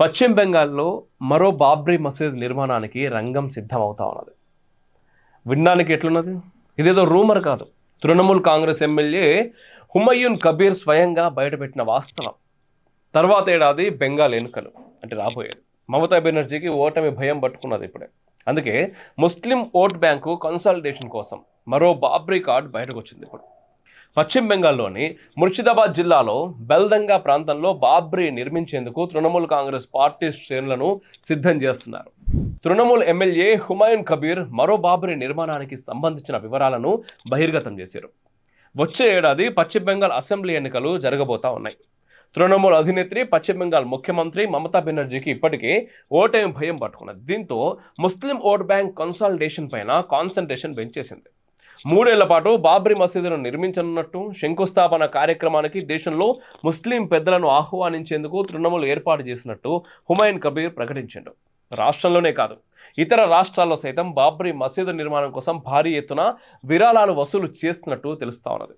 పశ్చిమ బెంగాల్లో మరో బాబ్రీ మసీద్ నిర్మాణానికి రంగం సిద్ధమవుతా ఉన్నది. వినడానికి ఎట్లున్నది? ఇదేదో రూమర్ కాదు. తృణమూల్ కాంగ్రెస్ ఎమ్మెల్యే హుమయూన్ కబీర్ స్వయంగా బయటపెట్టిన వాస్తవం. తర్వాత ఏడాది బెంగాల్ ఎన్నికలు అంటే రాబోయేది. మమతా బెనర్జీకి ఓటమి భయం పట్టుకున్నది ఇప్పుడే. అందుకే ముస్లిం ఓట్ బ్యాంకు కన్సాలిడేషన్ కోసం మరో బాబ్రీ కార్డ్ బయటకు వచ్చింది ఇప్పుడు. పశ్చిమ బెంగాల్లోని ముర్షిదాబాద్ జిల్లాలో బెల్దంగా ప్రాంతంలో బాబ్రీ నిర్మించేందుకు తృణమూల్ కాంగ్రెస్ పార్టీ శ్రేణులను సిద్ధం చేస్తున్నారు. తృణమూల్ ఎమ్మెల్యే హుమాయూన్ కబీర్ మరో బాబ్రీ నిర్మాణానికి సంబంధించిన వివరాలను బహిర్గతం చేశారు. వచ్చే ఏడాది పశ్చిమ బెంగాల్ అసెంబ్లీ ఎన్నికలు జరగబోతా ఉన్నాయి. తృణమూల్ అధినేత్రి పశ్చిమ బెంగాల్ ముఖ్యమంత్రి మమతా బెనర్జీకి ఇప్పటికే ఓటమి భయం పట్టుకున్నది. దీంతో ముస్లిం ఓట్ బ్యాంక్ కన్సాలిడేషన్ పైన కాన్సన్ట్రేషన్ పెంచేసింది. మూడేళ్ళ పాటు బాబ్రీ మసీదును నిర్మించనున్నట్టు శంకుస్థాపన కార్యక్రమానికి దేశంలో ముస్లిం పెద్దలను ఆహ్వానించేందుకు తృణమూల్ ఏర్పాటు చేసినట్టు హుమాయూన్ కబీర్ ప్రకటించాడు. రాష్ట్రంలోనే కాదు ఇతర రాష్ట్రాల్లో సైతం బాబ్రీ మసీదు నిర్మాణం కోసం భారీ ఎత్తున విరాళాలు వసూలు చేస్తున్నట్టు తెలుస్తా ఉన్నది.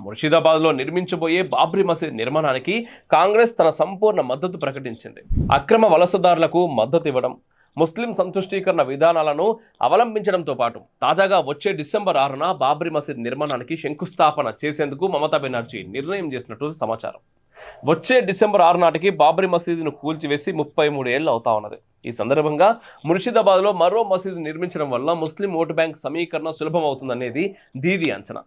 ముర్షిదాబాద్లో నిర్మించబోయే బాబ్రీ మసీద్ నిర్మాణానికి కాంగ్రెస్ తన సంపూర్ణ మద్దతు ప్రకటించింది. అక్రమ వలసదారులకు మద్దతు ఇవ్వడం ముస్లిం సంతుష్టీకరణ విధానాలను అవలంబించడంతో పాటు తాజాగా వచ్చే డిసెంబర్ ఆరున బాబ్రీ మసీద్ నిర్మాణానికి శంకుస్థాపన చేసేందుకు మమతా బెనర్జీ నిర్ణయం చేసినట్టు సమాచారం. వచ్చే డిసెంబర్ ఆరు నాటికి బాబ్రీ మసీదును కూల్చివేసి ముప్పై మూడు ఏళ్ళు అవుతా ఉన్నది. ఈ సందర్భంగా ముర్షిదాబాద్లో మరో మసీదు నిర్మించడం వల్ల ముస్లిం ఓటు బ్యాంక్ సమీకరణ సులభం అవుతుందనేది దీది అంచనా.